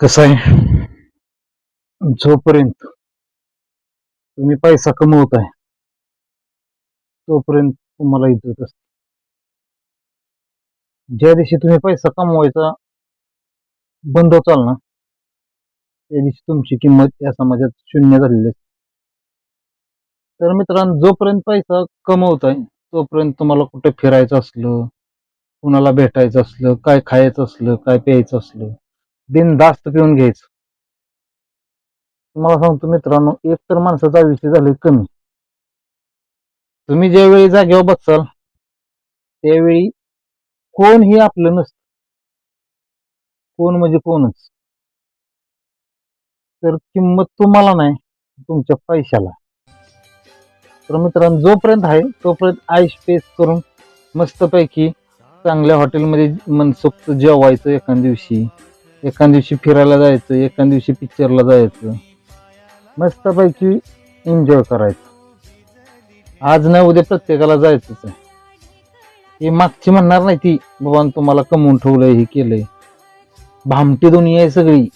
कसं आहे? जोपर्यंत तुम्ही पैसा कमवत आहे तोपर्यंत तुम्हाला इज्जत असते. ज्या दिवशी तुम्ही पैसा कमवायचा बंद होताल ना त्या दिवशी तुमची किंमत या समाजात शून्य झालेली असते. तर मित्रांनो जोपर्यंत पैसा कमवत आहे तोपर्यंत तुम्हाला कुठे फिरायचं असलं कुणाला भेटायचं असलं काय खायचं असलं काय प्यायचं असलं बिनधास्त पिऊन घ्यायचं. तुम्हाला सांगतो मित्रांनो एक तर माणसाचा आयुष्य झाले कमी. तुम्ही ज्यावेळी जागेवर बसाल त्यावेळी कोणही आपलं नसतं. कोण म्हणजे कोणच. तर किंमत तुम्हाला नाही तुमच्या पैशाला. तर मित्रांनो जोपर्यंत आहे तोपर्यंत आईश पेस करून मस्तपैकी चांगल्या हॉटेलमध्ये मनसोक्त जेवायचं एखाद्या दिवशी. एका दिवशी फिरायला जायचं एका दिवशी पिक्चरला जायचं. मस्तपैकी एन्जॉय करायचं. आज नाही उद्या प्रत्येकाला जायचंच आहे. हे मागची म्हणणार नाही ती बाबा तुम्हाला कमवून ठेवलंय हे केलंय. भामटी दुनिया आहे सगळी.